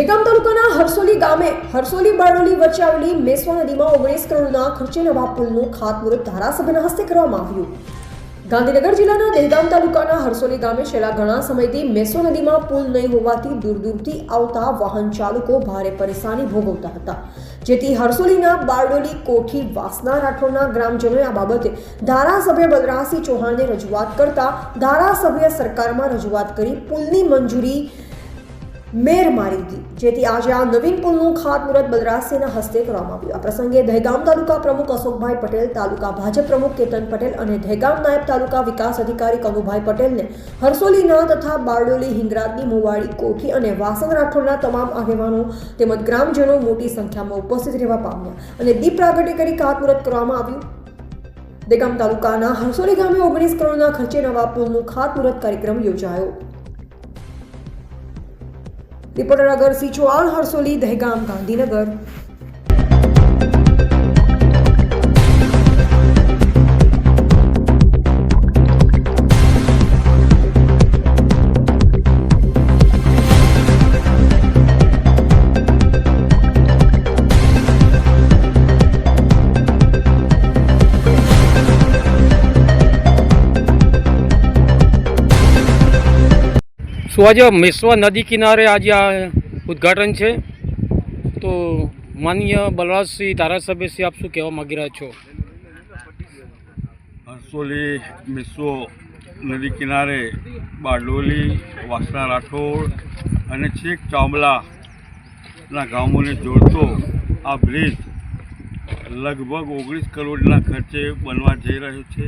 દેગામ તાલુકાના હરસોલી ગામે હરસોલી બારડોલી વચ્ચે આવેલી મેસવા નદીમાં ઓગણીસ કરોડના ખર્ચે નવા પુલનું ખાતમુહૂર્ત ધારાસભ્યના હસ્તે કરવામાં આવ્યું. ગાંધીનગર જિલ્લાના દહેગામ તાલુકાના હરસોલી ગામે છેલ્લા ઘણા સમયથી મેસો નદીમાં પુલ નહીં હોવાથી દૂર દૂરથી આવતા વાહન ચાલકો ભારે પરેશાની ભોગવતા હતા. જેથી હરસોલીના બારડોલી, કોઠી, વાસના રાઠોડના ગ્રામજનોએ આ બાબતે ધારાસભ્ય બલરાજસિંહ ચૌહાણને રજૂઆત કરતા ધારાસભ્ય સરકારમાં રજૂઆત કરી પુલની મંજૂરી મેર મારી હતી. જેથી આજે આ નવીન પુલનું ખાતમુહૂર્ત બલરાજસિંહના હસ્તે કરવામાં આવ્યું. આ પ્રસંગે દહેગામ તાલુકા પ્રમુખ અશોકભાઈ પટેલ, તાલુકા ભાજપ પ્રમુખ કેતન પટેલ અને દહેગામ નાયબ તાલુકા વિકાસ અધિકારી કનુભાઈ પટેલને હરસોલીના તથા બારડોલી હિંગરાજની મુવાડી, કોઠી અને વાસણ રાઠોડના તમામ આગેવાનો તેમજ ગ્રામજનો મોટી સંખ્યામાં ઉપસ્થિત રહેવા પામ્યા અને દીપ પ્રાગટ્ય કરી ખાતમુહૂર્ત કરવામાં આવ્યું. દહેગામ તાલુકાના હરસોલી ગામે ઓગણીસ કરોડના ખર્ચે નવા પુલનું ખાતમુહૂર્ત કાર્યક્રમ યોજાયો. રિપોર્ટર અગરસિંહ ચૌહાણ હરસોલી દહેગામ ગાંધીનગર શું આજે મેસવા નદી કિનારે આજે આ ઉદ્ઘાટન છે? તો માનનીય બલરાજસિંહ ધારાસભ્યશ્રી આપ શું કહેવા માગી રહ્યા છો? હરસોલી મિસો નદી કિનારે બારડોલી, વાસણા રાઠોડ અને છેક ચાંબલાના ગામોને જોડતો આ બ્રિજ લગભગ ઓગણીસ કરોડના ખર્ચે બનવા જઈ રહ્યો છે.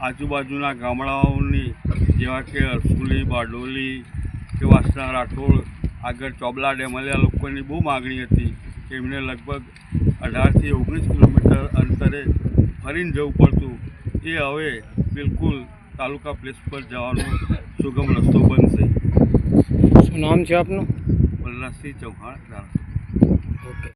આજુબાજુના ગામડાઓની જેવા કે અરસુલી બારડોલી કે વાસણા રાઠોડ આગળ ચોબલા ડેમ આ લોકોની બહુ માગણી હતી કે એમને લગભગ અઢારથી ઓગણીસ કિલોમીટર અંતરે ફરીને જવું પડતું. એ હવે બિલકુલ તાલુકા પ્લેસ પર જવાનો સુગમ રસ્તો બનશે. શું નામ છે આપનું? બલરાજસિંહ ચૌહાણ